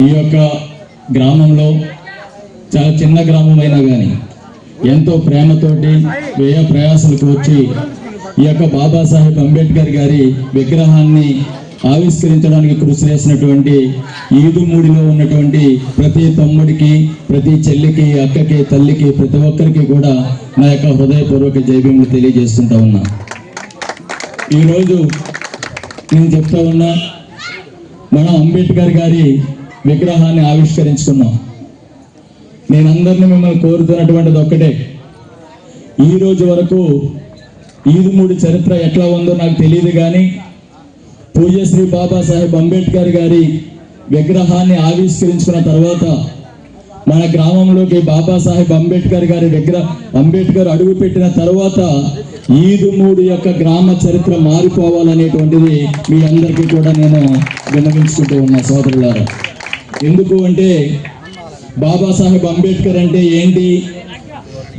ఈ యొక్క గ్రామంలో చాలా చిన్న గ్రామం అయినా కానీ ఎంతో ప్రేమతోటి వ్యయ ప్రయాసాలకు వచ్చి ఈ యొక్క బాబాసాహెబ్ అంబేద్కర్ గారి విగ్రహాన్ని ఆవిష్కరించడానికి కృషి చేసినటువంటి ఈదుమూడిలో ఉన్నటువంటి ప్రతి తమ్ముడికి ప్రతి చెల్లికి అక్కకి తల్లికి ప్రతి ఒక్కరికి కూడా నా యొక్క హృదయపూర్వక జైభీములు తెలియజేస్తుంటా ఉన్నా. ఈరోజు నేను చెప్తా ఉన్నా మన అంబేద్కర్ గారి విగ్రహాన్ని ఆవిష్కరించుకున్నాం. నేను అందరిని మిమ్మల్ని కోరుతున్నటువంటిది ఒక్కటే. ఈ రోజు వరకు ఈదుమూడి చరిత్ర ఎట్లా ఉందో నాకు తెలియదు కానీ పూజ్యశ్రీ బాబాసాహెబ్ అంబేద్కర్ గారి విగ్రహాన్ని ఆవిష్కరించుకున్న తర్వాత మన గ్రామంలోకి బాబాసాహెబ్ అంబేద్కర్ గారి విగ్రహ అంబేద్కర్ అడుగు పెట్టిన తర్వాత ఈదుమూడు యొక్క గ్రామ చరిత్ర మారిపోవాలనేటువంటిది మీ అందరికీ కూడా నేను విన్నవించుకుంటూ ఉన్నా సోదరులారా. ఎందుకు అంటే బాబాసాహెబ్ అంబేద్కర్ అంటే ఏంటి?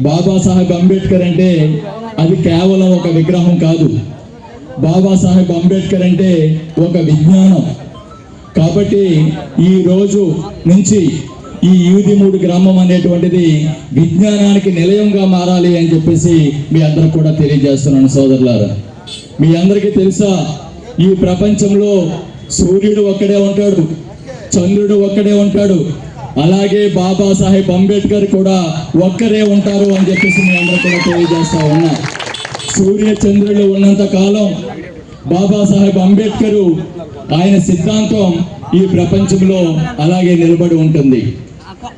బాబాసాహెబ్ అంబేద్కర్ అంటే అది కేవలం ఒక విగ్రహం కాదు. బాబాసాహెబ్ అంబేద్కర్ అంటే ఒక విజ్ఞానం. కాబట్టి ఈ రోజు నుంచి ఈ యూదిమూడు గ్రామం అనేటువంటిది విజ్ఞానానికి నిలయంగా మారాలి అని చెప్పేసి మీ అందరికి కూడా తెలియజేస్తున్నాను సోదరులారా. మీ అందరికీ తెలుసా ఈ ప్రపంచంలో సూర్యుడు ఒక్కడే ఉంటాడు. చంద్రుడు ఒక్కడే ఉంటాడు. అలాగే బాబాసాహెబ్ అంబేద్కర్ కూడా ఒక్కరే ఉంటారు అని చెప్పేసి మీ అందరూ కూడా తెలియజేస్తా ఉన్నా. సూర్య చంద్రులు ఉన్నంత కాలం బాబాసాహెబ్ అంబేద్కర్ ఆయన సిద్ధాంతం ఈ ప్రపంచంలో అలాగే నిలబడి ఉంటుంది.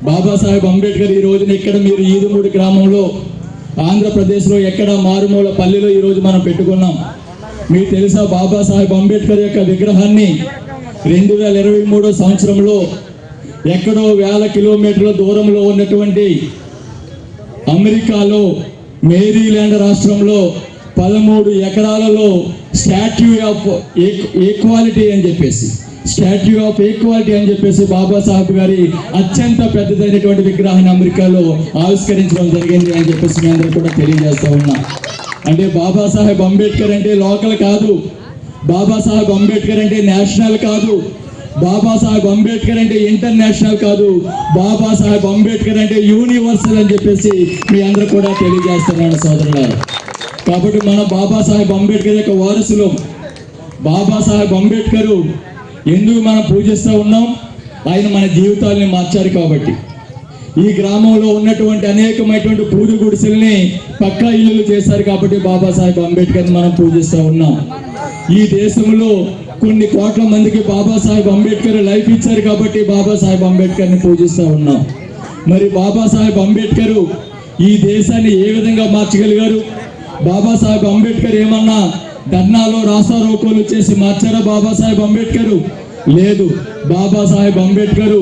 బాబాసాహెబ్ అంబేద్కర్ ఈ రోజున ఇక్కడ మీరు ఈదుమూడి గ్రామంలో ఆంధ్రప్రదేశ్లో ఎక్కడ మారుమూల పల్లెలో ఈరోజు మనం పెట్టుకున్నాం. మీకు తెలుసా బాబాసాహెబ్ అంబేద్కర్ యొక్క విగ్రహాన్ని రెండు వేల ఇరవై మూడో సంవత్సరంలో ఎక్కడో వేల కిలోమీటర్ల దూరంలో ఉన్నటువంటి అమెరికాలో మేరీల్యాండ్ రాష్ట్రంలో పదమూడు ఎకరాలలో స్టాట్యూ ఆఫ్ ఈక్వాలిటీ అని చెప్పేసి స్టాట్యూ ఆఫ్ ఈక్వాలిటీ అని చెప్పేసి బాబాసాహెబ్ గారి అత్యంత పెద్దదైనటువంటి విగ్రహాన్ని అమెరికాలో ఆవిష్కరించడం జరిగింది అని చెప్పేసి మీ అందరూ కూడా తెలియజేస్తా ఉన్నా. అంటే బాబాసాహెబ్ అంబేద్కర్ అంటే లోకల్ కాదు. బాబాసాహెబ్ అంబేద్కర్ అంటే నేషనల్ కాదు. బాబాసాహెబ్ అంబేద్కర్ అంటే ఇంటర్నేషనల్ కాదు. బాబాసాహెబ్ అంబేద్కర్ అంటే యూనివర్సల్ అని చెప్పేసి మీ అందరూ కూడా తెలియజేస్తున్నాను సోదరులారు. కాబట్టి మన బాబాసాహెబ్ అంబేద్కర్ యొక్క వారసులు బాబాసాహెబ్ అంబేద్కర్. ఎందుకు మనం పూజిస్తూ ఉన్నాం? ఆయన మన జీవితాలని మార్చారు కాబట్టి. ఈ గ్రామంలో ఉన్నటువంటి అనేకమైనటువంటి పూజ గుడిసెల్ని పక్కా ఇల్లులు చేశారు కాబట్టి బాబాసాహెబ్ అంబేద్కర్ని మనం పూజిస్తూ ఉన్నాం. ఈ దేశంలో కొన్ని కోట్ల మందికి బాబాసాహెబ్ అంబేద్కర్ లైఫ్ ఇచ్చారు కాబట్టి బాబాసాహెబ్ అంబేద్కర్ని పూజిస్తూ ఉన్నాం. మరి బాబాసాహెబ్ అంబేద్కర్ ఈ దేశాన్ని ఏ విధంగా మార్చగలిగారు? బాబాసాహెబ్ అంబేద్కర్ ఏమన్నా ధర్నాలో రాస్తారోకోలు చేసి మార్చారా బాబాసాహెబ్ అంబేద్కర్? లేదు బాబాసాహెబ్ అంబేద్కర్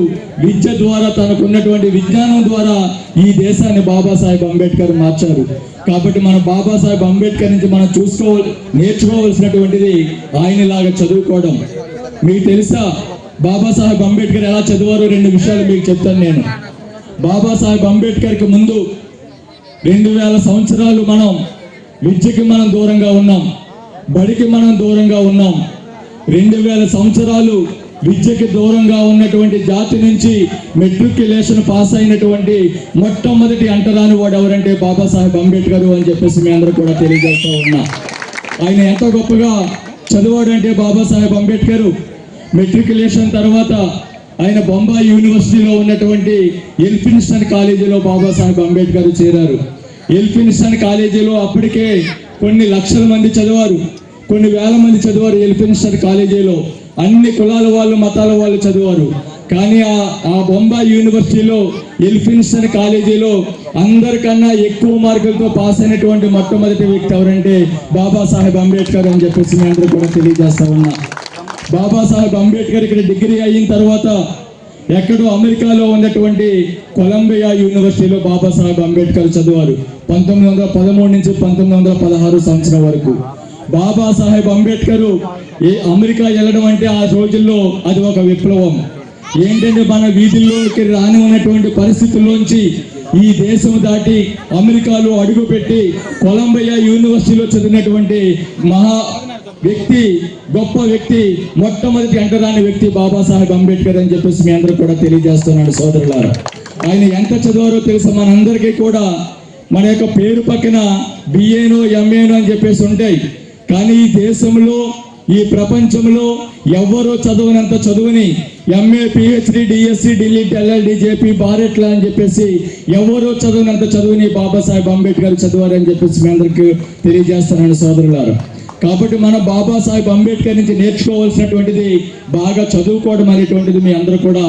విద్య ద్వారా తనకున్నటువంటి విజ్ఞానం ద్వారా ఈ దేశాన్ని బాబాసాహెబ్ అంబేద్కర్ మార్చారు. కాబట్టి మన బాబాసాహెబ్ అంబేద్కర్ నుంచి మనం చూసుకో నేర్చుకోవాల్సినటువంటిది ఆయనలాగా చదువుకోవడం. మీకు తెలుసా బాబాసాహెబ్ అంబేద్కర్ ఎలా చదివారో రెండు విషయాలు మీకు చెప్తాను నేను. బాబాసాహెబ్ అంబేద్కర్కి ముందు రెండు వేల సంవత్సరాలు మనం విద్యకి మనం దూరంగా ఉన్నాం. బడికి మనం దూరంగా ఉన్నాం. రెండు వేల సంవత్సరాలు విద్యకి దూరంగా ఉన్నటువంటి జాతి నుంచి మెట్రికులేషన్ పాస్ అయినటువంటి మొట్టమొదటి అంటరాని వాడు ఎవరంటే బాబాసాహెబ్ అంబేద్కర్ అని చెప్పేసి మీ అందరూ కూడా తెలియజేస్తూ ఉన్నా. ఆయన ఎంత గొప్పగా చదివాడంటే బాబాసాహెబ్ అంబేద్కర్. మెట్రికులేషన్ తర్వాత ఆయన బొంబాయి యూనివర్సిటీలో ఉన్నటువంటి ఎల్ఫిన్స్టన్ కాలేజీలో బాబాసాహెబ్ అంబేద్కర్ చేరారు. ఎల్ఫిన్స్టన్ కాలేజీలో అప్పటికే కొన్ని లక్షల మంది చదివారు. కొన్ని వేల మంది చదివారు ఎల్ఫిన్స్టన్ కాలేజీలో. అన్ని కులాల వాళ్ళు మతాల వాళ్ళు చదివారు. కానీ ఆ ఆ బొంబాయి యూనివర్సిటీలో ఎల్ఫిన్స్టన్ కాలేజీలో అందరికన్నా ఎక్కువ మార్కులతో పాస్ అయినటువంటి మొట్టమొదటి వ్యక్తి ఎవరంటే బాబాసాహెబ్ అంబేద్కర్ అని చెప్పేసి మీ అందరూ కూడా తెలియజేస్తా ఉన్నా. బాబాసాహెబ్ అంబేద్కర్ ఇక్కడ డిగ్రీ అయిన తర్వాత ఎక్కడో అమెరికాలో ఉన్నటువంటి కొలంబియా యూనివర్సిటీలో బాబాసాహెబ్ అంబేద్కర్ చదివారు. పంతొమ్మిది వందల పదమూడు నుంచి పంతొమ్మిది వందల పదహారు సంవత్సరం వరకు. బాబాసాహెబ్ అంబేద్కర్ ఏ అమెరికా వెళ్ళడం అంటే ఆ రోజుల్లో అది ఒక విప్లవం. ఏంటంటే మన వీధుల్లోకి రాని ఉన్నటువంటి పరిస్థితుల్లోంచి ఈ దేశం దాటి అమెరికాలో అడుగుపెట్టి కొలంబియా యూనివర్సిటీలో చదివినటువంటి మహా వ్యక్తి గొప్ప వ్యక్తి మొట్టమొదటి అంటరాని వ్యక్తి బాబాసాహెబ్ అంబేద్కర్ అని చెప్పేసి మీ అందరూ కూడా తెలియజేస్తున్నాడు సోదరులారు. ఆయన ఎంత చదివారో తెలుసు? మనందరికీ కూడా మన యొక్క పేరు పక్కన బిఏనో ఎంఏనో అని చెప్పేసి ఉంటాయి. కానీ ఈ దేశంలో ఈ ప్రపంచంలో ఎవరో చదువునంత చదువుని MA PhD DSC Delhi LLD JP bar at law అని చెప్పేసి ఎవరో చదువునంత చదువుని బాబాసాహెబ్ అంబేద్కర్ చదివారని చెప్పేసి మీ అందరికీ తెలియజేస్తున్నాను సోదరులారు. కాబట్టి మన బాబాసాహెబ్ అంబేద్కర్ నుంచి నేర్చుకోవాల్సినటువంటిది బాగా చదువుకోవడం అనేటువంటిది మీ అందరూ కూడా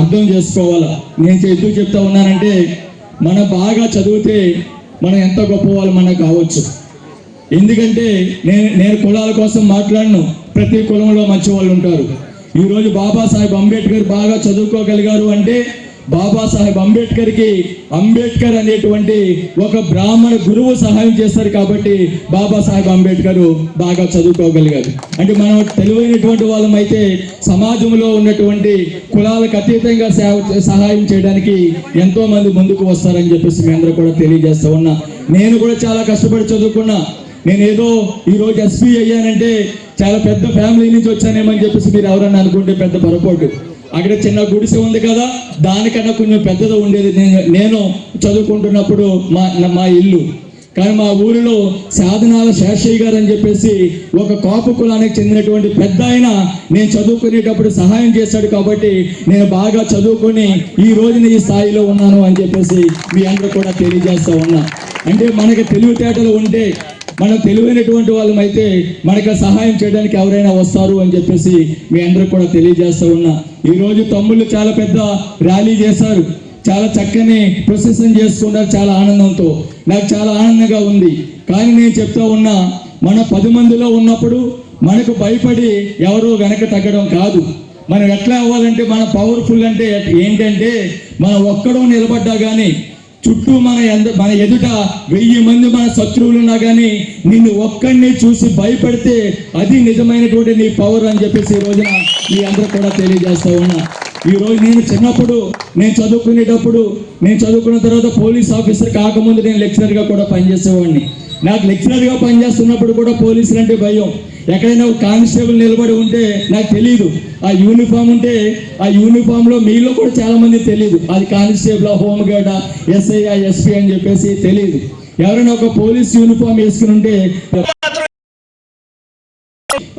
అర్థం చేసుకోవాలా. నేను ఎందుకు చెప్తా ఉన్నానంటే మనం బాగా చదివితే మనం ఎంత గొప్ప వాళ్ళు మనకు కావచ్చు. ఎందుకంటే నేను నేను కులాల కోసం మాట్లాడను. ప్రతి కులంలో మంచి వాళ్ళు ఉంటారు. ఈరోజు బాబాసాహెబ్ అంబేద్కర్ బాగా చదువుకోగలిగారు అంటే బాబాసాహెబ్ అంబేద్కర్కి అంబేద్కర్ అనేటువంటి ఒక బ్రాహ్మణ గురువు సహాయం చేస్తారు కాబట్టి బాబాసాహెబ్ అంబేద్కర్ బాగా చదువుకోగలిగారు. అంటే మనం తెలివైనటువంటి వాళ్ళం అయితే సమాజంలో ఉన్నటువంటి కులాలకు అతీతంగా సేవ సహాయం చేయడానికి ఎంతో మంది ముందుకు వస్తారని చెప్పేసి మీ అందరూ కూడా తెలియజేస్తా ఉన్నా. నేను కూడా చాలా కష్టపడి చదువుకున్నా. నేనేదో ఈరోజు ఎస్పీ అయ్యానంటే చాలా పెద్ద ఫ్యామిలీ నుంచి వచ్చానేమని చెప్పేసి మీరు ఎవరన్నా అనుకుంటే పెద్ద పొరపాటు. అక్కడ చిన్న గుడిసె ఉంది కదా దానికన్నా కొంచెం పెద్దది ఉండేది. నేను నేను చదువుకుంటున్నప్పుడు మా మా ఇల్లు. కానీ మా ఊరిలో సాధనాల శేషయ్య గారు అని చెప్పేసి ఒక కాపు కులానికి చెందినటువంటి పెద్ద ఆయన నేను చదువుకునేటప్పుడు సహాయం చేశాడు కాబట్టి నేను బాగా చదువుకొని ఈ రోజున ఈ స్థాయిలో ఉన్నాను అని చెప్పేసి మీ అందరూ కూడా తెలియజేస్తా ఉన్నా. అంటే మనకి తెలివితేటలు ఉంటే మన తెలివైనటువంటి వాళ్ళం అయితే మనకు సహాయం చేయడానికి ఎవరైనా వస్తారు అని చెప్పేసి మీ అందరూ కూడా తెలియజేస్తూ ఉన్నా. ఈరోజు తమ్ముళ్ళు చాలా పెద్ద ర్యాలీ చేశారు. చాలా చక్కని ప్రొసెషన్ చేసుకున్నారు చాలా ఆనందంతో. నాకు చాలా ఆనందంగా ఉంది. కానీ నేను చెప్తా ఉన్నా మన పది మందిలో ఉన్నప్పుడు మనకు భయపడి ఎవరు వెనక తగ్గడం కాదు. మనం ఎట్లా అవ్వాలంటే మన పవర్ఫుల్ అంటే ఏంటంటే మనం ఒక్కడో నిలబడ్డా కానీ చుట్టూ మన ఎంద మన ఎదుట వెయ్యి మంది మన శత్రువులు ఉన్నా కానీ నిన్ను ఒక్కడిని చూసి భయపడితే అది నిజమైనటువంటి నీ పవర్ అని చెప్పేసి ఈ రోజున మీ అందరూ కూడా తెలియజేస్తా ఉన్నా. ఈరోజు నేను చిన్నప్పుడు నేను చదువుకునేటప్పుడు నేను చదువుకున్న తర్వాత పోలీస్ ఆఫీసర్ కాకముందు నేను లెక్చరర్గా కూడా పనిచేసేవాడిని. నాకు లెక్చరర్గా పనిచేస్తున్నప్పుడు కూడా పోలీసులు అంటే భయం. ఎక్కడైనా ఒక కానిస్టేబుల్ నిలబడి ఉంటే నాకు తెలియదు ఆ యూనిఫామ్ ఉంటే ఆ యూనిఫామ్లో మీలో కూడా చాలా మంది తెలియదు అది కానిస్టేబుల్ హోమ్ గార్డ్ ఎస్ఐఆ ఎస్పీ అని చెప్పేసి తెలియదు ఎవరైనా ఒక పోలీస్ యూనిఫామ్ వేసుకుని ఉంటే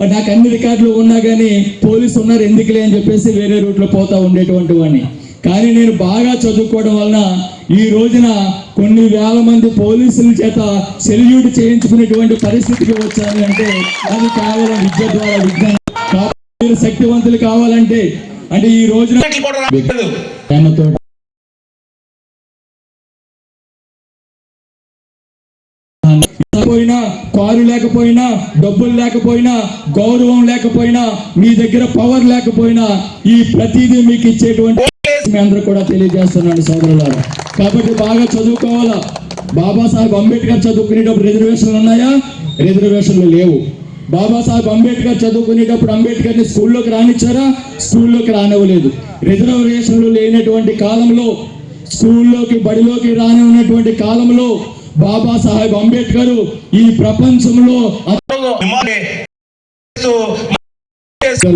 నాకు అన్ని రికార్డులు ఉన్నా కానీ పోలీసు ఉన్నారు ఎందుకులే అని చెప్పేసి వేరే రూట్లో పోతా ఉండేటువంటి వాడిని. కానీ నేను బాగా చదువుకోవడం వలన ఈ రోజున కొన్ని వేల మంది పోలీసుల చేత సెల్యూట్ చేయించుకునేటువంటి పరిస్థితికి వచ్చాను అంటే అది కేవలం విద్య ద్వారా విజ్ఞానం మీరు శక్తివంతులు కావాలంటే అంటే ఈ రోజున ప్రేమతో పోయినా కారు లేకపోయినా డబ్బులు లేకపోయినా గౌరవం లేకపోయినా మీ దగ్గర పవర్ లేకపోయినా ఈ ప్రతిదీ మీకు ఇచ్చేటువంటి మీ అందరూ కూడా తెలియజేస్తున్నాను సోదరులారా. కాబట్టి బాగా చదువుకోవాలా? బాబాసాహెబ్ అంబేద్కర్ చదువుకునేటప్పుడు రిజర్వేషన్లు ఉన్నాయా? రిజర్వేషన్లు లేవు. బాబాసాహెబ్ అంబేద్కర్ చదువుకునేటప్పుడు అంబేద్కర్ని స్కూల్లోకి రానిచ్చారా? స్కూల్లోకి రానివ్వలేదు. రిజర్వేషన్లు లేనటువంటి కాలంలో స్కూల్లోకి బడిలోకి రాని ఉన్నటువంటి కాలంలో బాబాసాహెబ్ అంబేద్కర్ ఈ ప్రపంచంలో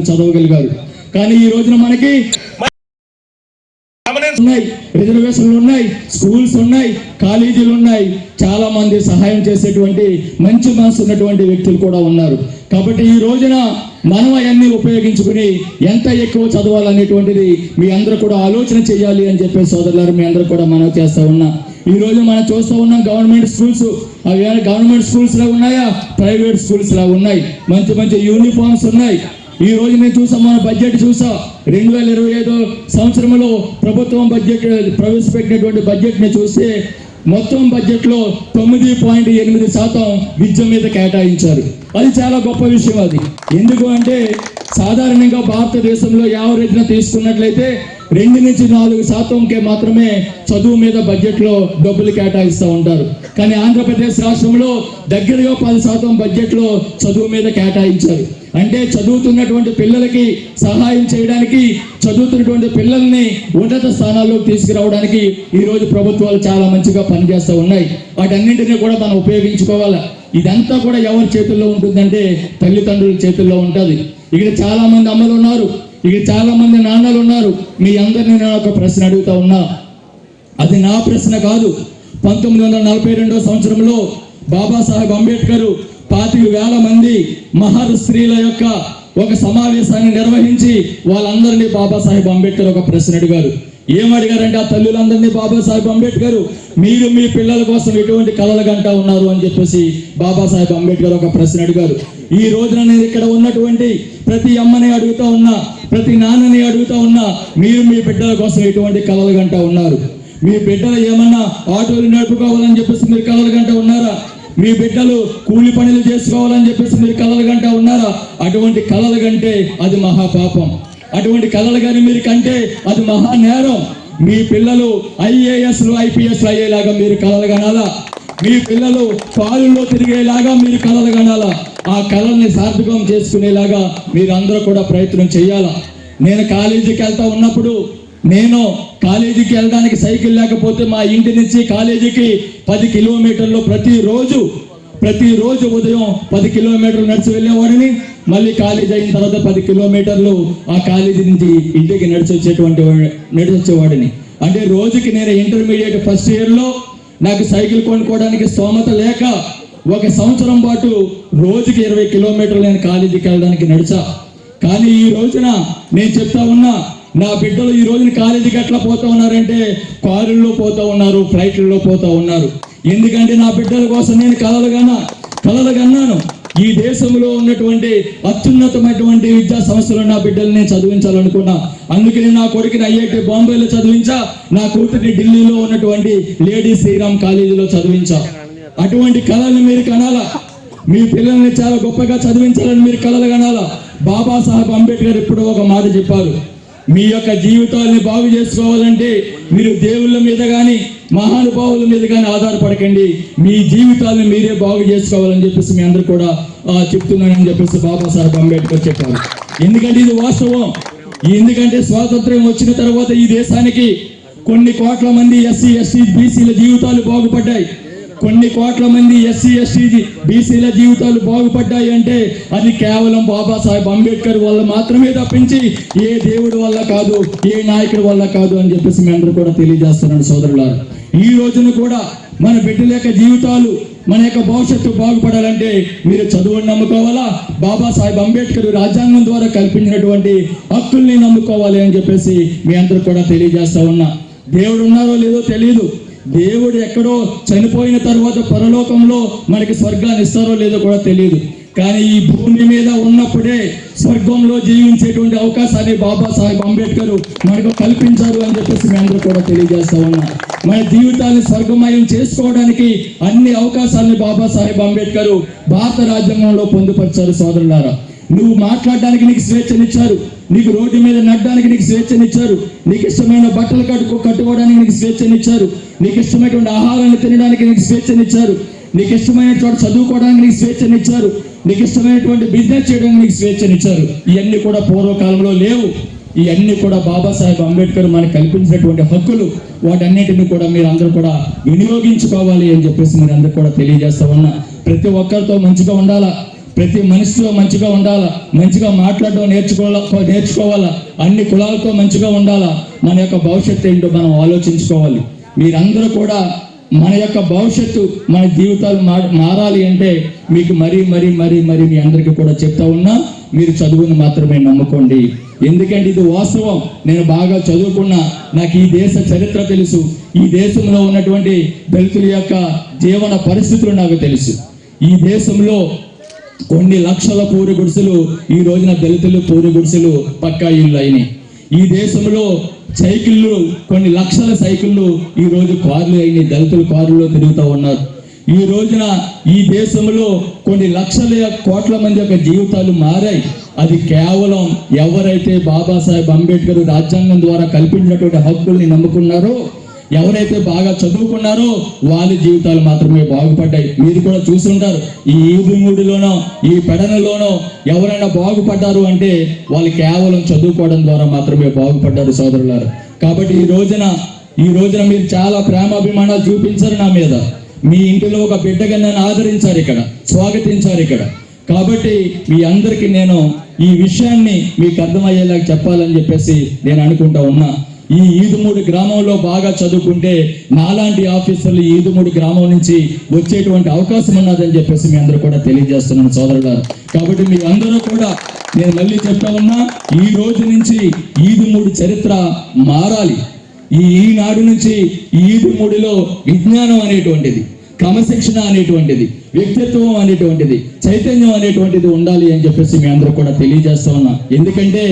చదవగలిగారు. కానీ ఈ రోజున మనకి ఉన్నాయి. రిజర్వేషన్లు ఉన్నాయి స్కూల్స్ ఉన్నాయి కాలేజీలు ఉన్నాయి. చాలా మంది సహాయం చేసేటువంటి మంచి మనసు ఉన్నటువంటి వ్యక్తులు కూడా ఉన్నారు. కాబట్టి ఈ రోజున మనం అవన్నీ ఉపయోగించుకుని ఎంత ఎక్కువ చదవాలనేటువంటిది మీ అందరూ కూడా ఆలోచన చేయాలి అని చెప్పే సోదరులారు మీ అందరూ కూడా మనం చేస్తూ ఉన్నా. ఈ రోజు మనం చూస్తూ ఉన్నాం గవర్నమెంట్ స్కూల్స్. అవి గవర్నమెంట్ స్కూల్స్ లా ఉన్నాయా? ప్రైవేట్ స్కూల్స్ లా ఉన్నాయి. మంచి మంచి యూనిఫామ్స్ ఉన్నాయి. ఈ రోజు నేను చూసాం మన బడ్జెట్ చూసా. రెండు వేల ఇరవై ఐదు సంవత్సరంలో ప్రభుత్వం బడ్జెట్ ప్రవేశపెట్టినటువంటి బడ్జెట్ని చూస్తే మొత్తం బడ్జెట్లో తొమ్మిది పాయింట్ ఎనిమిది శాతం విద్య మీద కేటాయించారు. అది చాలా గొప్ప విషయం అది. ఎందుకు అంటే సాధారణంగా భారతదేశంలో యావరేజ్న తీసుకున్నట్లయితే రెండు నుంచి నాలుగు శాతంకే మాత్రమే చదువు మీద బడ్జెట్లో డబ్బులు కేటాయిస్తూ ఉంటారు. కానీ ఆంధ్రప్రదేశ్ రాష్ట్రంలో దగ్గరగా పది శాతం బడ్జెట్లో చదువు మీద కేటాయించారు. అంటే చదువుతున్నటువంటి పిల్లలకి సహాయం చేయడానికి చదువుతున్నటువంటి పిల్లల్ని ఉన్నత స్థానాల్లోకి తీసుకురావడానికి ఈరోజు ప్రభుత్వాలు చాలా మంచిగా పనిచేస్తూ ఉన్నాయి. వాటన్నింటినీ కూడా మనం ఉపయోగించుకోవాలా? ఇదంతా కూడా ఎవరి చేతుల్లో ఉంటుందంటే తల్లిదండ్రుల చేతుల్లో ఉంటుంది. ఇక్కడ చాలా మంది అమ్మలు ఉన్నారు. ఇక్కడ చాలా మంది నాన్నలు ఉన్నారు. మీ అందరినీ నేను ఒక ప్రశ్న అడుగుతా ఉన్నా. అది నా ప్రశ్న కాదు. పంతొమ్మిది వందల నలభై రెండవ సంవత్సరంలో బాబాసాహెబ్ అంబేద్కర్ పాతిక వేల మంది మహర్ స్త్రీల యొక్క ఒక సమావేశాన్ని నిర్వహించి వాళ్ళందరినీ బాబాసాహెబ్ అంబేద్కర్ ఒక ప్రశ్న అడిగారు. ఏమడిగారంటే ఆ తల్లులందరినీ బాబాసాహెబ్ అంబేద్కర్ మీరు మీ పిల్లల కోసం ఎటువంటి కలలు గంట ఉన్నారు అని చెప్పేసి బాబాసాహెబ్ అంబేద్కర్ ఒక ప్రశ్న అడిగారు. ఈ రోజున నేను ఇక్కడ ఉన్నటువంటి ప్రతి అమ్మని అడుగుతా ఉన్నా ప్రతి నాన్నని అడుగుతా ఉన్నా మీరు మీ బిడ్డల కోసం ఎటువంటి కలలు గంట ఉన్నారు? మీ బిడ్డలు ఏమన్నా ఆటోలు నడుపుకోవాలని చెప్పేసి మీరు కలలు గంట ఉన్నారా? మీ బిడ్డలు కూలి పనులు చేసుకోవాలని చెప్పేసి మీరు కలలు గంట ఉన్నారా? అటువంటి కలలు కంటే అది మహాపాపం. అటువంటి కలలు కానీ మీరు కంటే అది మహా నేరం మీ పిల్లలు ఐఏఎస్లు ఐపీఎస్లు అయ్యేలాగా మీరు కలలు కనాలా? మీ పిల్లలు పాలుల్లో తిరిగేలాగా మీరు కలలు కనాలా? ఆ కళల్ని సార్థకం చేసుకునేలాగా మీరు అందరూ కూడా ప్రయత్నం చేయాలా? నేను కాలేజీకి వెళ్తా ఉన్నప్పుడు నేను కాలేజీకి వెళ్ళడానికి సైకిల్ లేకపోతే మా ఇంటి నుంచి కాలేజీకి పది కిలోమీటర్లు ప్రతిరోజు ప్రతిరోజు ఉదయం పది కిలోమీటర్లు నడిచి వెళ్ళేవాడిని. మళ్ళీ కాలేజీ అయిన తర్వాత పది కిలోమీటర్లు ఆ కాలేజీ నుంచి ఇంటికి నడిచి వచ్చేటువంటి నడిచి వచ్చేవాడిని. అంటే రోజుకి నేను ఇంటర్మీడియట్ ఫస్ట్ ఇయర్లో నాకు సైకిల్ కొనుక్కోవడానికి స్తోమత లేక ఒక సంవత్సరం పాటు రోజుకి ఇరవై కిలోమీటర్లు నేను కాలేజీకి వెళ్ళడానికి నడిచా. కానీ ఈ రోజున నేను చెప్తా ఉన్నా నా బిడ్డలు ఈ రోజున కాలేజీకి ఎట్లా పోతా ఉన్నారంటే కారుల్లో పోతా ఉన్నారు ఫ్లైట్లలో పోతా ఉన్నారు. ఎందుకంటే నా బిడ్డల కోసం నేను కలలు కలలుగన్నాను కలలు కన్నాను. ఈ దేశంలో ఉన్నటువంటి అత్యున్నతమైనటువంటి విద్యా సంస్థలు నా బిడ్డలు నేను చదివించాలనుకున్నా. అందుకని నా కొడుకుని ఐఐటి బాంబేలో చదివించా నా కూతురిని ఢిల్లీలో ఉన్నటువంటి లేడీ శ్రీరామ్ కాలేజీలో చదివించా. అటువంటి కళల్ని మీరు కనాలా? మీ పిల్లల్ని చాలా గొప్పగా చదివించాలని మీరు కలలు కనాలా? బాబాసాహెబ్ అంబేద్కర్ ఇప్పుడు ఒక మాట చెప్పారు. మీ యొక్క జీవితాల్ని బాగు చేసుకోవాలంటే మీరు దేవుళ్ళ మీద కానీ మహానుభావుల మీద కానీ ఆధారపడకండి. మీ జీవితాలను మీరే బాగు చేసుకోవాలని చెప్పేసి మీ అందరూ కూడా చెప్తున్నానని చెప్పేసి బాబాసాహెబ్ అంబేద్కర్ చెప్పారు. ఎందుకంటే ఇది వాస్తవం. ఎందుకంటే స్వాతంత్ర్యం వచ్చిన తర్వాత ఈ దేశానికి కొన్ని కోట్ల మంది ఎస్సీ ఎస్టీ బీసీల జీవితాలు బాగుపడ్డాయి. కొన్ని కోట్ల మంది ఎస్సీ ఎస్టీ బీసీల జీవితాలు బాగుపడ్డాయి అంటే అది కేవలం బాబాసాహెబ్ అంబేద్కర్ వల్ల మాత్రమే తప్పించి ఏ దేవుడి వల్ల కాదు ఏ నాయకుడి వల్ల కాదు అని చెప్పేసి మీ అందరూ కూడా తెలియజేస్తున్నాను సోదరులారు. ఈ రోజున కూడా మన బిడ్డల యొక్క జీవితాలు మన యొక్క భవిష్యత్తు బాగుపడాలంటే మీరు చదువుని నమ్ముకోవాలా? బాబాసాహెబ్ అంబేద్కర్ రాజ్యాంగం ద్వారా కల్పించినటువంటి హక్కుల్ని నమ్ముకోవాలి అని చెప్పేసి మీ అందరూ కూడా తెలియజేస్తా ఉన్నా. దేవుడు ఉన్నారో లేదో తెలియదు దేవుడు ఎక్కడో చనిపోయిన తర్వాత పరలోకంలో మనకి స్వర్గాన్ని ఇస్తారో లేదో కూడా తెలియదు. కానీ ఈ భూమి మీద ఉన్నప్పుడే స్వర్గంలో జీవించేటువంటి అవకాశాన్ని బాబాసాహెబ్ అంబేద్కర్ మనకు కల్పించారు అని చెప్పేసి మీ అందరూ కూడా తెలియజేస్తా ఉన్నా మన జీవితాన్ని స్వర్గమయం చేసుకోవడానికి అన్ని అవకాశాలని బాబాసాహెబ్ అంబేద్కర్ భారత రాజ్యాంగంలో పొందుపరిచారు సోదరులారా. నువ్వు మాట్లాడడానికి నీకు స్వేచ్ఛనిచ్చారు. నీకు రోడ్డు మీద నడడానికి నీకు స్వేచ్ఛనిచ్చారు. నీకు ఇష్టమైన బట్టలు కట్టుకో కట్టుకోవడానికి నీకు స్వేచ్ఛనిచ్చారు. నీకు ఇష్టమైనటువంటి ఆహారాన్ని తినడానికి నీకు స్వేచ్ఛనిచ్చారు. నీకు ఇష్టమైన చోట చదువుకోవడానికి నీకు స్వేచ్ఛనిచ్చారు. నీకు ఇష్టమైనటువంటి బిజినెస్ చేయడానికి నీకు స్వేచ్ఛనిచ్చారు. ఇవన్నీ కూడా పూర్వకాలంలో లేవు. ఇవన్నీ కూడా బాబాసాహెబ్ అంబేద్కర్ మనకు కల్పించినటువంటి హక్కులు. వాటన్నిటిని కూడా మీరు అందరూ కూడా వినియోగించుకోవాలి అని చెప్పేసి మీరు అందరూ కూడా తెలియజేస్తా ఉన్నా. ప్రతి ఒక్కరితో మంచిగా ఉండాలా? ప్రతి మనిషితో మంచిగా ఉండాలా? మంచిగా మాట్లాడడం నేర్చుకోవాలా? నేర్చుకోవాలా? అన్ని కులాలతో మంచిగా ఉండాలా? మన యొక్క భవిష్యత్తు ఏంటో మనం ఆలోచించుకోవాలి. మీరందరూ కూడా మన యొక్క భవిష్యత్తు మన జీవితాలు మారాలి అంటే మీకు మరీ మరీ మరీ మరీ మీ అందరికీ కూడా చెప్తా ఉన్నా మీరు చదువుని మాత్రమే నమ్ముకోండి. ఎందుకంటే ఇది వాస్తవం. నేను బాగా చదువుకున్నా. నాకు ఈ దేశ చరిత్ర తెలుసు. ఈ దేశంలో ఉన్నటువంటి దళితుల యొక్క జీవన పరిస్థితులు నాకు తెలుసు. ఈ దేశంలో కొన్ని లక్షల పూరి గుడిసెలు ఈ రోజున దళితులు పూరి గుడిసెలు పక్కా ఇల్లు అయినాయి. ఈ దేశంలో సైకిళ్ళు కొన్ని లక్షల సైకిళ్ళు ఈ రోజు కార్లు అయినాయి దళితులు కారులో తిరుగుతూ ఉన్నారు. ఈ రోజున ఈ దేశంలో కొన్ని లక్షల కోట్ల మంది యొక్క జీవితాలు మారాయి. అది కేవలం ఎవరైతే బాబాసాహెబ్ అంబేద్కర్ రాజ్యాంగం ద్వారా కల్పించినటువంటి హక్కుల్ని నమ్ముకున్నారో ఎవరైతే బాగా చదువుకున్నారో వాళ్ళ జీవితాలు మాత్రమే బాగుపడ్డాయి. మీరు కూడా చూసుంటారు. ఈ ఈదుమూడిలోనో ఈ పెడనలోనో ఎవరైనా బాగుపడ్డారు అంటే వాళ్ళు కేవలం చదువుకోవడం ద్వారా మాత్రమే బాగుపడ్డారు సోదరులారు. కాబట్టి ఈ రోజున ఈ రోజున మీరు చాలా ప్రేమాభిమానాలు చూపించారు నా మీద. మీ ఇంటిలో ఒక బిడ్డగా నన్ను ఆదరించారు ఇక్కడ స్వాగతించారు ఇక్కడ. కాబట్టి మీ అందరికీ నేను ఈ విషయాన్ని మీకు అర్థమయ్యేలాగా చెప్పాలని చెప్పేసి నేను అనుకుంటా ఉన్నా. ఈ ఈదుమూడి గ్రామంలో బాగా చదువుకుంటే నాలాంటి ఆఫీసర్లు ఈదుమూడి గ్రామం నుంచి వచ్చేటువంటి అవకాశం ఉన్నదని చెప్పేసి మీ అందరూ కూడా తెలియజేస్తున్నాను సోదరులారు. కాబట్టి మీ అందరూ కూడా నేను మళ్ళీ చెప్తా ఉన్నా ఈ రోజు నుంచి ఈదుమూడి చరిత్ర మారాలి. ఈ ఈనాడు నుంచి ఈదుమూడిలో విజ్ఞానం అనేటువంటిది క్రమశిక్షణ అనేటువంటిది వ్యక్తిత్వం అనేటువంటిది చైతన్యం అనేటువంటిది ఉండాలి అని చెప్పేసి మీ అందరూ కూడా తెలియజేస్తా ఉన్నా. ఎందుకంటే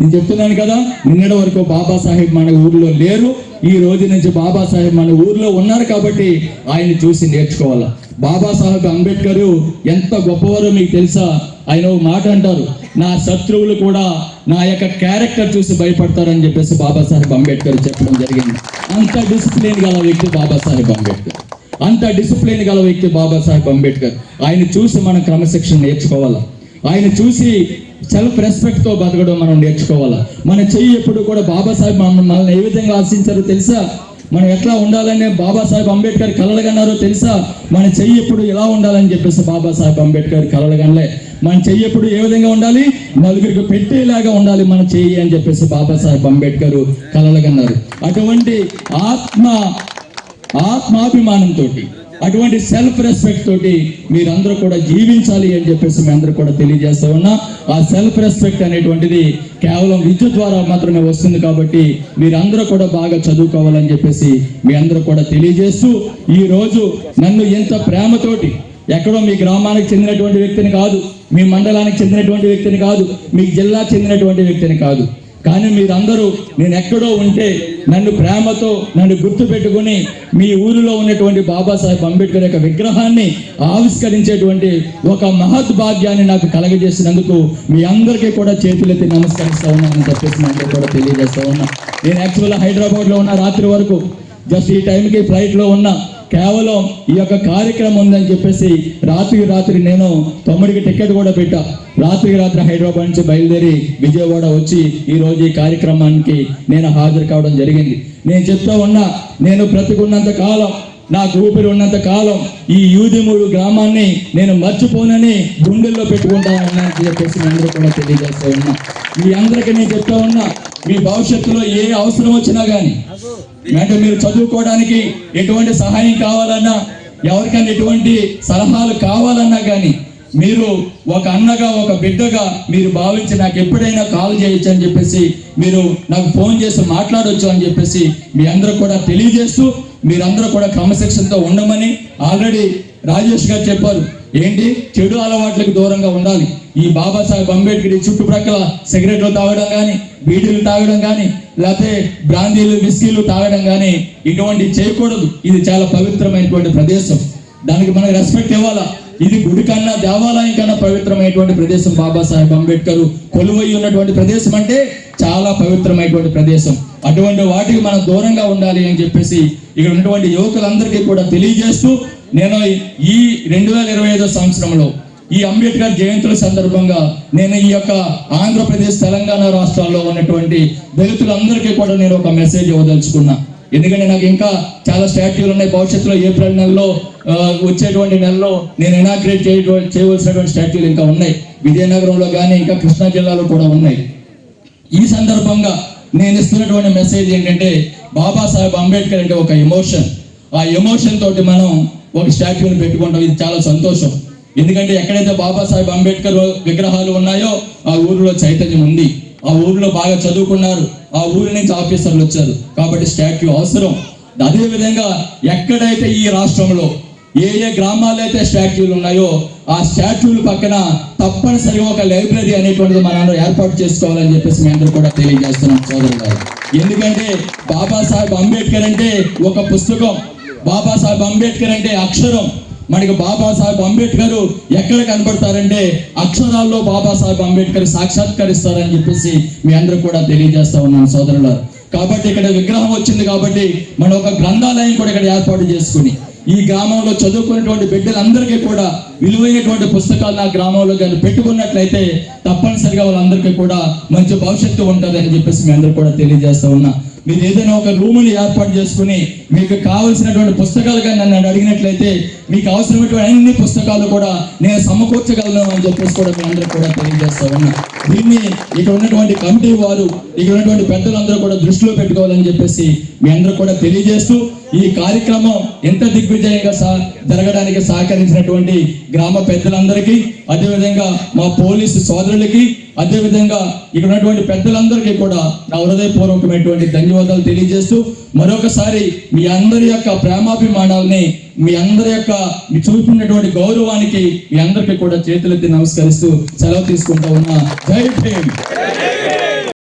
నేను చెప్తున్నాను కదా నిన్నటి వరకు బాబాసాహెబ్ మన ఊర్లో లేరు. ఈ రోజు నుంచి బాబాసాహెబ్ మన ఊర్లో ఉన్నారు కాబట్టి ఆయన్ని చూసి నేర్చుకోవాలా. బాబాసాహెబ్ అంబేద్కర్ ఎంత గొప్పవారో మీకు తెలుసా? ఆయన ఒక మాట అంటారు నా శత్రువులు కూడా నా యొక్క క్యారెక్టర్ చూసి భయపడతారని చెప్పేసి బాబాసాహెబ్ అంబేద్కర్ చెప్పడం జరిగింది. అంత డిసిప్లిన్ గల వ్యక్తి బాబాసాహెబ్ అంబేద్కర్. అంత డిసిప్లిన్ గల వ్యక్తి బాబాసాహెబ్ అంబేద్కర్. ఆయన చూసి మనం క్రమశిక్షణ నేర్చుకోవాలా. ఆయన చూసి సెల్ఫ్ రెస్పెక్ట్తో బతకడం మనం నేర్చుకోవాలా? మన చెయ్యి ఎప్పుడు కూడా బాబాసాహెబ్ మనల్ని ఏ విధంగా ఆశించారో తెలుసా? మనం ఎట్లా ఉండాలనే బాబాసాహెబ్ అంబేద్కర్ కలలుగన్నారో తెలుసా? మన చెయ్యి ఎప్పుడు ఇలా ఉండాలని చెప్పేసి బాబాసాహెబ్ అంబేద్కర్ కలలుగనలే. మన చెయ్యి ఎప్పుడు ఏ విధంగా ఉండాలి? నలుగురికి పెట్టేలాగా ఉండాలి మన చెయ్యి అని చెప్పేసి బాబాసాహెబ్ అంబేద్కర్ కలలుగన్నారు. అటువంటి ఆత్మ ఆత్మాభిమానంతో అటువంటి సెల్ఫ్ రెస్పెక్ట్ తోటి మీరందరూ కూడా జీవించాలి అని చెప్పేసి మీ అందరూ కూడా తెలియజేస్తా ఉన్నా. ఆ సెల్ఫ్ రెస్పెక్ట్ అనేటువంటిది కేవలం విద్య ద్వారా మాత్రమే వస్తుంది కాబట్టి మీరందరూ కూడా బాగా చదువుకోవాలని చెప్పేసి మీ అందరూ కూడా తెలియజేస్తూ ఈ రోజు నన్ను ఎంత ప్రేమతోటి ఎక్కడో మీ గ్రామానికి చెందినటువంటి వ్యక్తిని కాదు మీ మండలానికి చెందినటువంటి వ్యక్తిని కాదు మీ జిల్లా చెందినటువంటి వ్యక్తిని కాదు. కానీ మీరందరూ నేను ఎక్కడో ఉంటే నన్ను ప్రేమతో నన్ను గుర్తు పెట్టుకుని మీ ఊరిలో ఉన్నటువంటి బాబాసాహెబ్ అంబేద్కర్ యొక్క విగ్రహాన్ని ఆవిష్కరించేటువంటి ఒక మహత్ భాగ్యాన్ని నాకు కలగజేసినందుకు మీ అందరికీ కూడా చేతులెత్తి నమస్కరిస్తా ఉన్నానని చెప్పేసి నాకు కూడా తెలియజేస్తా ఉన్నా. నేను యాక్చువల్గా హైదరాబాద్లో ఉన్న రాత్రి వరకు జస్ట్ ఈ టైంకి ఫ్లైట్లో ఉన్నా. కేవలం ఈ యొక్క కార్యక్రమం ఉందని చెప్పేసి రాత్రికి రాత్రి నేను తమ్ముడికి టికెట్ కూడా పెట్టా. రాత్రికి రాత్రి హైదరాబాద్ నుంచి బయలుదేరి విజయవాడ వచ్చి ఈ రోజు ఈ కార్యక్రమానికి నేను హాజరు కావడం జరిగింది. నేను చెప్తా ఉన్నా నేను బ్రతుకున్నంత కాలం నాకు ఊపిరి ఉన్నంత కాలం ఈ యూదిమూడు గ్రామాన్ని నేను మర్చిపోనని గుండెల్లో పెట్టుకుంటానని చెప్పేసి అందరూ కూడా తెలియజేస్తా ఉన్నా. మీ అందరికీ నేను చెప్తా ఉన్నా మీ భవిష్యత్తులో ఏ అవసరం వచ్చినా కానీ అంటే మీరు చదువుకోవడానికి ఎటువంటి సహాయం కావాలన్నా ఎవరికైనా ఎటువంటి సలహాలు కావాలన్నా కానీ మీరు ఒక అన్నగా ఒక బిడ్డగా మీరు భావించి నాకు ఎప్పుడైనా కాల్ చేయొచ్చు అని చెప్పేసి మీరు నాకు ఫోన్ చేసి మాట్లాడవచ్చు అని చెప్పేసి మీ అందరూ కూడా తెలియజేస్తూ మీరందరూ కూడా క్రమశిక్షణతో ఉండమని ఆల్రెడీ రాజేష్ గారు చెప్పారు. ఏంటి? చెడు అలవాట్లకు దూరంగా ఉండాలి. ఈ బాబాసాహెబ్ అంబేద్కర్ చుట్టుప్రక్కల సిగరెట్లు తాగడం కానీ బీడీలు తాగడం కానీ లేకపోతే బ్రాందీలు విస్కీలు తాగడం కానీ ఇటువంటి చేయకూడదు. ఇది చాలా పవిత్రమైనటువంటి ప్రదేశం. దానికి మనకు రెస్పెక్ట్ ఇవ్వాలా? ఇది గుడి కన్నా దేవాలయం కన్నా పవిత్రమైనటువంటి ప్రదేశం బాబాసాహెబ్ అంబేద్కర్. కొలువై ఉన్నటువంటి ప్రదేశం అంటే చాలా పవిత్రమైనటువంటి ప్రదేశం. అటువంటి వాటికి మనం దూరంగా ఉండాలి అని చెప్పేసి ఇక్కడ ఉన్నటువంటి యువకులందరికీ కూడా తెలియజేస్తూ నేను ఈ రెండు వేల ఇరవై ఐదో సంవత్సరంలో ఈ అంబేద్కర్ జయంతుల సందర్భంగా నేను ఈ యొక్క ఆంధ్రప్రదేశ్ తెలంగాణ రాష్ట్రాల్లో ఉన్నటువంటి దళితులందరికీ కూడా నేను ఒక మెసేజ్ ఇవ్వదలుచుకున్నా. ఎందుకంటే నాకు ఇంకా చాలా స్టాట్యూలు ఉన్నాయి. భవిష్యత్తులో ఏప్రిల్ నెలలో వచ్చేటువంటి నెలలో నేను ఇనాగ్రేట్ చేయ చేయవలసినటువంటి స్టాట్యూలు ఇంకా ఉన్నాయి. విజయనగరంలో కానీ ఇంకా కృష్ణా జిల్లాలో కూడా ఉన్నాయి. ఈ సందర్భంగా నేను ఇస్తున్నటువంటి మెసేజ్ ఏంటంటే బాబాసాహెబ్ అంబేద్కర్ అంటే ఒక ఎమోషన్ ఆ ఎమోషన్ తోటి మనం ఒక స్టాట్యూని పెట్టుకుంటాం. ఇది చాలా సంతోషం. ఎందుకంటే ఎక్కడైతే బాబాసాహెబ్ అంబేద్కర్ విగ్రహాలు ఉన్నాయో ఆ ఊరిలో చైతన్యం ఉంది. ఆ ఊరిలో బాగా చదువుకున్నారు. ఆ ఊరి నుంచి ఆఫీసర్లు వచ్చారు. కాబట్టి స్టాట్యూ అవసరం. అదేవిధంగా ఎక్కడైతే ఈ రాష్ట్రంలో ఏ ఏ గ్రామాలైతే అయితే స్టాట్యూలు ఉన్నాయో ఆ స్టాట్యూల పక్కన తప్పనిసరిగా ఒక లైబ్రరీ అనేటువంటిది మనం ఏర్పాటు చేసుకోవాలని చెప్పేసి మేము కూడా తెలియజేస్తున్నాం సోదరు గారు ఎందుకంటే బాబాసాహెబ్ అంబేద్కర్ అంటే ఒక పుస్తకం. బాబాసాహెబ్ అంబేద్కర్ అంటే అక్షరం. మనకి బాబాసాహెబ్ అంబేద్కర్ ఎక్కడ కనబడతారంటే అక్షరాల్లో బాబాసాహెబ్ అంబేద్కర్ సాక్షాత్కరిస్తారని చెప్పేసి మీ అందరూ కూడా తెలియజేస్తా ఉన్నాను సోదరులారు. కాబట్టి ఇక్కడ విగ్రహం వచ్చింది కాబట్టి మనం ఒక గ్రంథాలయం కూడా ఇక్కడ ఏర్పాటు చేసుకుని ఈ గ్రామంలో చదువుకున్నటువంటి బిడ్డలందరికీ కూడా విలువైనటువంటి పుస్తకాలు నా గ్రామంలో కానీ పెట్టుకున్నట్లయితే తప్పనిసరిగా వాళ్ళందరికీ కూడా మంచి భవిష్యత్తు ఉంటుందని చెప్పేసి మీ అందరూ కూడా తెలియజేస్తా ఉన్నా. మీరు ఏదైనా ఒక రూముని ఏర్పాటు చేసుకుని మీకు కావలసినటువంటి పుస్తకాలు కానీ నన్ను అడిగినట్లయితే మీకు అవసరమైనటువంటి అన్ని పుస్తకాలు కూడా నేను సమకూర్చగలను అని చెప్పేసి కూడా మీ అందరూ కూడా తెలియజేస్తా ఉన్నా. దీన్ని ఇక్కడ ఉన్నటువంటి కమిటీ వారు ఇక్కడ ఉన్నటువంటి పెద్దలందరూ కూడా దృష్టిలో పెట్టుకోవాలని చెప్పేసి మీ అందరూ కూడా తెలియజేస్తూ ఈ కార్యక్రమం ఎంత దిగ్విజయంగా సా జరగడానికి సహకరించినటువంటి గ్రామ పెద్దలందరికీ అదేవిధంగా మా పోలీసు సోదరులకి అదేవిధంగా ఇక్కడ ఉన్నటువంటి పెద్దలందరికీ కూడా నా హృదయపూర్వకమైనటువంటి ధన్యవాదాలు తెలియజేస్తూ మరొకసారి మీ అందరి యొక్క ప్రేమాభిమానాల్ని మీ అందరి యొక్క మీ చూపినటువంటి గౌరవానికి మీ అందరికీ కూడా చేతులెత్తి నమస్కరిస్తూ సెలవు తీసుకుంటా ఉన్నా. జై భీమ్!